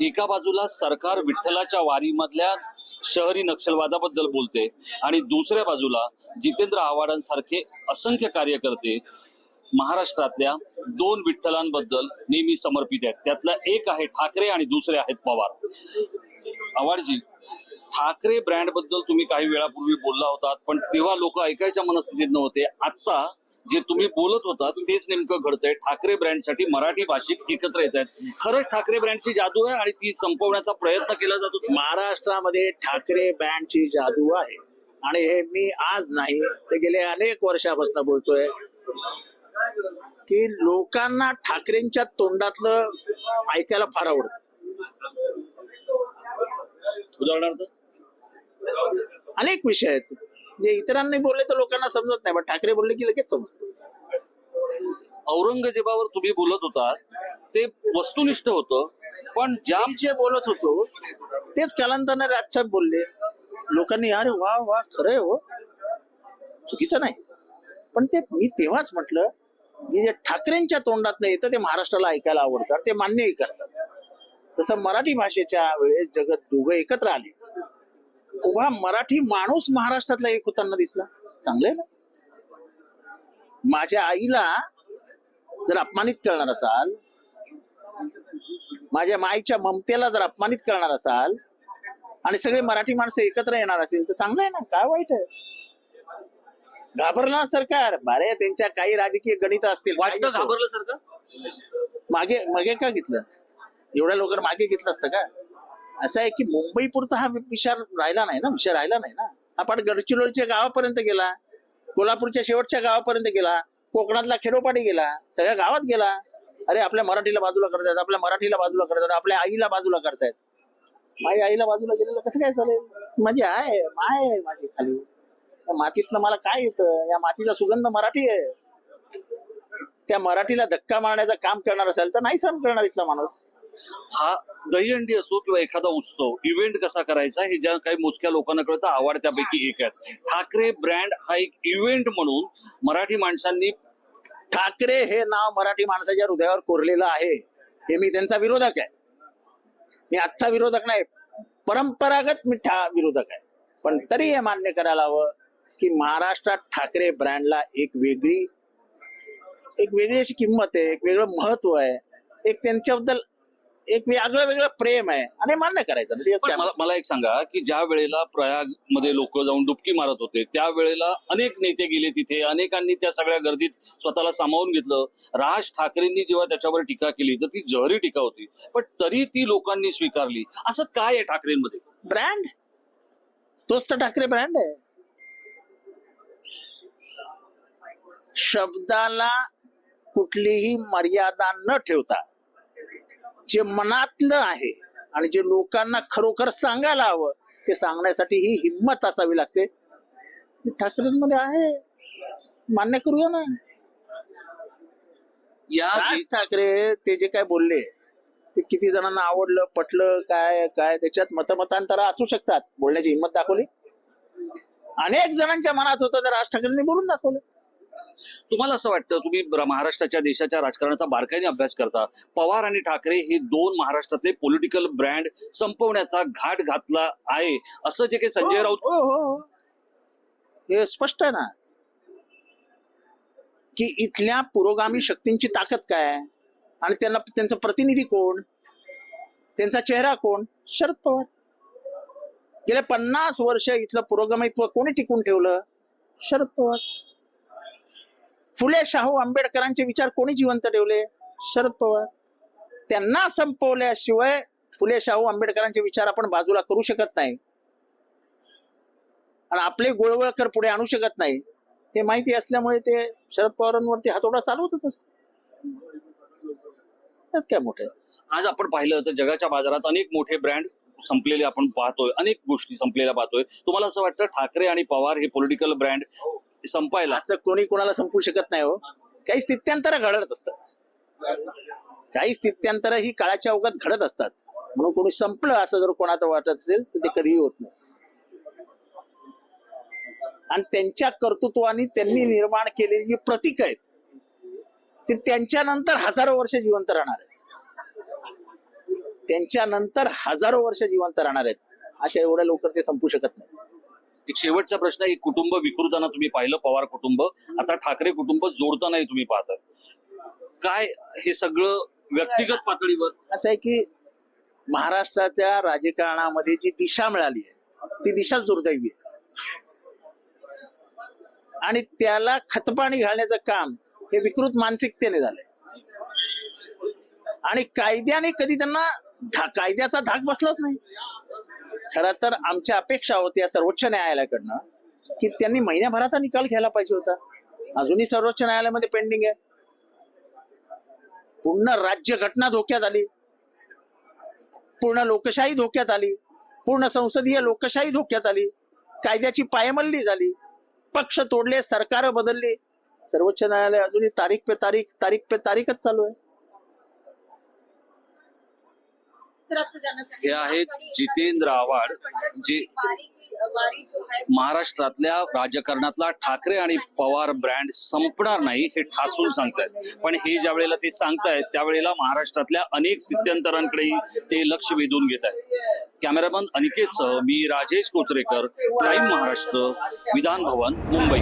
एका बाजूला सरकार विठ्ठलाच्या वारीमधल्या शहरी नक्षलवादाबद्दल बोलते आणि दुसऱ्या बाजूला जितेंद्र आव्हाडांसारखे असंख्य कार्यकर्ते महाराष्ट्रातल्या दोन विठ्ठलांबद्दल नेहमी समर्पित आहेत. त्यातला एक आहे ठाकरे आणि दुसरे आहेत पवार. आव्हाडजी ठाकरे ब्रँडबद्दल तुम्ही काही वेळापूर्वी बोलला होतात पण तेव्हा लोक ऐकायच्या मनस्थितीत नव्हते. आता जे तुम्ही बोलत होतात तेच नेमकं घडतंय. ठाकरे ब्रँडसाठी मराठी भाषिक एकत्र येत आहेत. खरंच ठाकरे ब्रँडची जादू आहे आणि ती संपवण्याचा प्रयत्न केला जातो? महाराष्ट्रामध्ये ठाकरे बँडची जादू आहे. आणि हे मी आज नाही ते गेले अनेक वर्षापासून बोलतोय. की लोकांना ठाकरेंच्या तोंडातलं ऐकायला फार आवडतं. उदाहरणार्थ? अनेक विषय आहेत. जे इतरांनी बोलले तर लोकांना समजत नाही पण ठाकरे बोलले की लगेच समजतं. औरंगजेबावर तुम्ही बोलत होतात ते वस्तुनिष्ठ होतं पण ज्या जे बोलत होतो तेच कालांतराने राजसाहेब बोलले. लोकांनी अरे वा वा खरंय हो. चुकीचं नाही. पण ते मी तेव्हाच म्हटलं की जे ठाकरेंच्या तोंडात नाही येतं ते महाराष्ट्राला ऐकायला आवडतं आणि ते मान्यही करतात. तसं मराठी भाषेच्या वेळेस जगत दोघं एकत्र आले. उभा मराठी माणूस महाराष्ट्रातला एक होताना दिसला. चांगलं ना? माझ्या आईला जर अपमानित करणार असाल माझ्या माईच्या ममतेला जर अपमानित करणार असाल आणि सगळे मराठी माणसं एकत्र येणार असेल तर चांगलं आहे ना? काय वाईट आहे? घाबरणार सरकार. बरे त्यांच्या काही राजकीय गणित असतील. घाबरलं सर का मागे मागे का घेतलं? एवढ्या लवकर मागे घेतलं असतं का? असं आहे की मुंबई पुरता हा विचार राहिला नाही ना विषय राहिला नाही ना. आपण गडचिरोलीच्या गावापर्यंत गेला कोल्हापूरच्या शेवटच्या गावापर्यंत गेला कोकणातला खेडोपाडी गेला सगळ्या गावात गेला. अरे आपल्या मराठीला बाजूला करतायत आपल्या मराठीला बाजूला करतायत आपल्या आईला बाजूला करतायत माझ्या आईला बाजूला गेलेलं कसं काय चालेल? माझी आहे माय आहे माझी खाली. त्या मातीतनं मला काय येतं? या मातीचा सुगंध मराठी आहे. त्या मराठीला धक्का मारण्याचं काम करणार असेल तर नाही सहन करणार इथला माणूस. हा दहीहंडी असो किंवा एखादा उत्सव इव्हेंट कसा करायचा हे ज्या काही मोजक्या लोकांना कळतं आवडत्यापैकी एक आहे. ठाकरे ब्रँड हा एक इव्हेंट म्हणून मराठी माणसांनी ठाकरे हे नाव मराठी माणसाच्या हृदयावर कोरलेलं आहे हे मी त्यांचा विरोधक आहे. मी आजचा विरोधक नाही परंपरागत मी ठा विरोधक आहे. पण तरी हे मान्य करायला हवं की महाराष्ट्रात ठाकरे ब्रँडला एक वेगळी एक वेगळी अशी किंमत आहे एक वेगळं महत्त्व आहे एक त्यांच्याबद्दल एक वेगळं वेगळं प्रेम आहे आणि मान्य करायचं. म्हणजे पण मला मला एक सांगा की ज्या वेळेला प्रयागमध्ये लोक जाऊन डुबकी मारत होते त्यावेळेला अनेक नेते गेले तिथे अनेकांनी त्या सगळ्या गर्दीत स्वतःला सामावून घेतलं. राज ठाकरेंनी जेव्हा त्याच्यावर टीका केली तर ती जहरी टीका होती पण तरी ती लोकांनी स्वीकारली. असं काय आहे ठाकरेंमध्ये? ब्रँड? तोच तर ठाकरे ब्रँड आहे. शब्दाला कुठलीही मर्यादा न ठेवता जे मनातलं आहे आणि जे लोकांना खरोखर सांगायला हवं ते सांगण्यासाठी ही हिंमत असावी लागते. ठाकरेंमध्ये आहे. मान्य करूया ना. या राज ठाकरे ते जे काय बोलले ते किती जणांना आवडलं पटलं काय काय त्याच्यात मतमतांतर असू शकतात. बोलण्याची हिंमत दाखवली. अनेक जणांच्या मनात होतं तर राज ठाकरेंनी बोलून दाखवलं. तुम्हाला असं वाटतं तुम्ही महाराष्ट्राच्या देशाच्या राजकारणाचा बारकाईने अभ्यास करता. पवार आणि ठाकरे हे दोन महाराष्ट्रातले पॉलिटिकल ब्रँड संपवण्याचा घाट घातला आहे असं जे काही संजय राऊत हो, हो, हो, हे स्पष्ट आहे ना? की इथल्या पुरोगामी शक्तींची ताकद काय आणि त्यांना त्यांचा प्रतिनिधी कोण? त्यांचा चेहरा कोण? शरद पवार. गेल्या पन्नास वर्ष इथलं पुरोगामित्व कोणी टिकून ठेवलं? शरद पवार. फुले शाहू आंबेडकरांचे विचार कोणी जिवंत ठेवले? शरद पवार. त्यांना संपवल्याशिवाय फुले शाहू आंबेडकरांचे विचार आपण बाजूला करू शकत नाही. आणि आपले गोळवळकर पुढे आणू शकत नाही. हे माहिती असल्यामुळे ते शरद पवारांवरती हातोडा चालवतच असत त्यात काय मोठं आज आपण पाहिलं तर जगाच्या बाजारात अनेक मोठे ब्रँड संपलेले आपण पाहतोय. अनेक गोष्टी संपलेल्या पाहतोय. तुम्हाला असं वाटतं ठाकरे आणि पवार हे पॉलिटिकल ब्रँड संपायला. असं कोणी कोणाला संपू शकत नाही हो. काही स्थित्यांतर घडत असतात काही स्थित्यांतर ही काळाच्या अवघात घडत असतात. म्हणून कोणी संपलं असं जर कोणाचं वाटत असेल तर ते कधीही होत नसतं. आणि त्यांच्या कर्तृत्वाने त्यांनी निर्माण केलेली जी प्रतीक आहेत ते त्यांच्या नंतर हजारो वर्ष जिवंत राहणार आहे त्यांच्यानंतर हजारो वर्ष जिवंत राहणार आहेत. अशा एवढ्या लवकर ते संपू शकत नाही एक शेवटचा प्रश्न एक कुटुंब विकृताना तुम्ही पाहिलं पवार कुटुंब. आता ठाकरे कुटुंब जोडतानाही तुम्ही पाहतात. काय हे सगळं व्यक्तिगत पातळीवर? असं आहे की महाराष्ट्राच्या राजकारणामध्ये जी दिशा मिळाली आहे ती दिशाच दुर्दैवी आहे. आणि त्याला खतपाणी घालण्याचं काम हे विकृत मानसिकतेने झालंय. आणि कायद्याने कधी त्यांना कायद्याचा धाक बसलाच नाही. खर तर आमच्या अपेक्षा होत्या सर्वोच्च न्यायालयाकडनं की त्यांनी महिन्याभराचा निकाल घ्यायला पाहिजे होता. अजूनही सर्वोच्च न्यायालयामध्ये पेंडिंग आहे. पूर्ण राज्य घटना धोक्यात आली. पूर्ण लोकशाही धोक्यात आली. पूर्ण संसदीय लोकशाही धोक्यात आली. कायद्याची पायमल्ली झाली. पक्ष तोडले सरकार बदलली. सर्वोच्च न्यायालय अजूनही तारीख पे तारीख तारीख पे तारीखच चालू आहे. हे आहेत जितेंद्र आव्हाड जे महाराष्ट्रातल्या राजकारणातला ठाकरे आणि पवार ब्रँड संपणार नाही हे ठासून सांगतायत. पण हे ज्या वेळेला ते सांगतायत त्यावेळेला महाराष्ट्रातल्या अनेक स्थित्यंतरांकडेही ते लक्ष वेधून घेत आहेत कॅमेरामन अनिकेतसह मी राजेश कोचरेकर प्राईम महाराष्ट्र विधान भवन मुंबई.